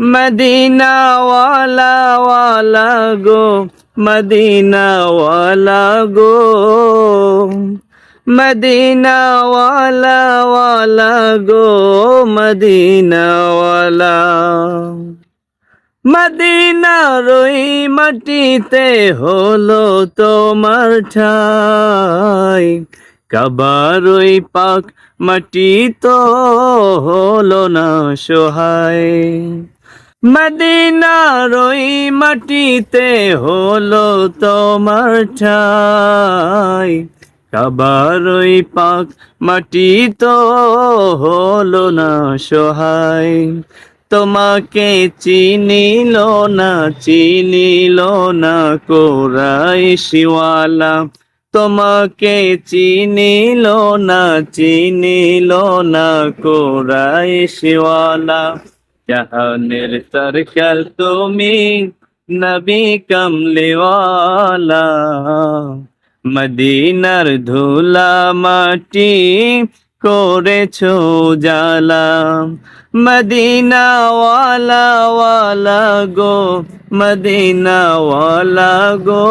Medina ওয়ালা গো Medina ওয়ালা গো। Medina ওয়ালা গো মদিনা ওয়ালা মদিনার ওই মাটিতে হলো তোমার ঠাই। কাবার ওই পাক মাটি তো হলো না সহায় মদিনার ওই মাটিতে হলো তোমার ঠাই কাবার ওই পাক মাটি তো হলো না সহায় তোমাকে চিনিল না চিনিল না কোরাই শিওয়ালা তোমাকে চিনিল না চিনিল না কোরাই শিওয়ালা জাহানের সরকার তুমি নবী কমলিওয়ালা মদিনার ধুলা মাটি করেছ জালা মদিনা ওয়ালা ওয়ালা গো মদিনা ওয়ালা গো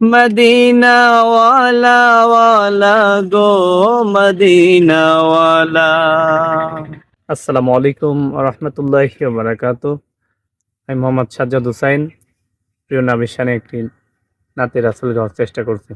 মদিনা ওয়ালা ওয়ালা গো মদিনা ওয়ালা আসসালামু আলাইকুম রহমতুল্লাহ বারাকাত। আমি মোহাম্মদ সাজ্জাদ হুসাইন, প্রিয় নাবিশানে একটি নাতের আসল গাওয়ার চেষ্টা করছি।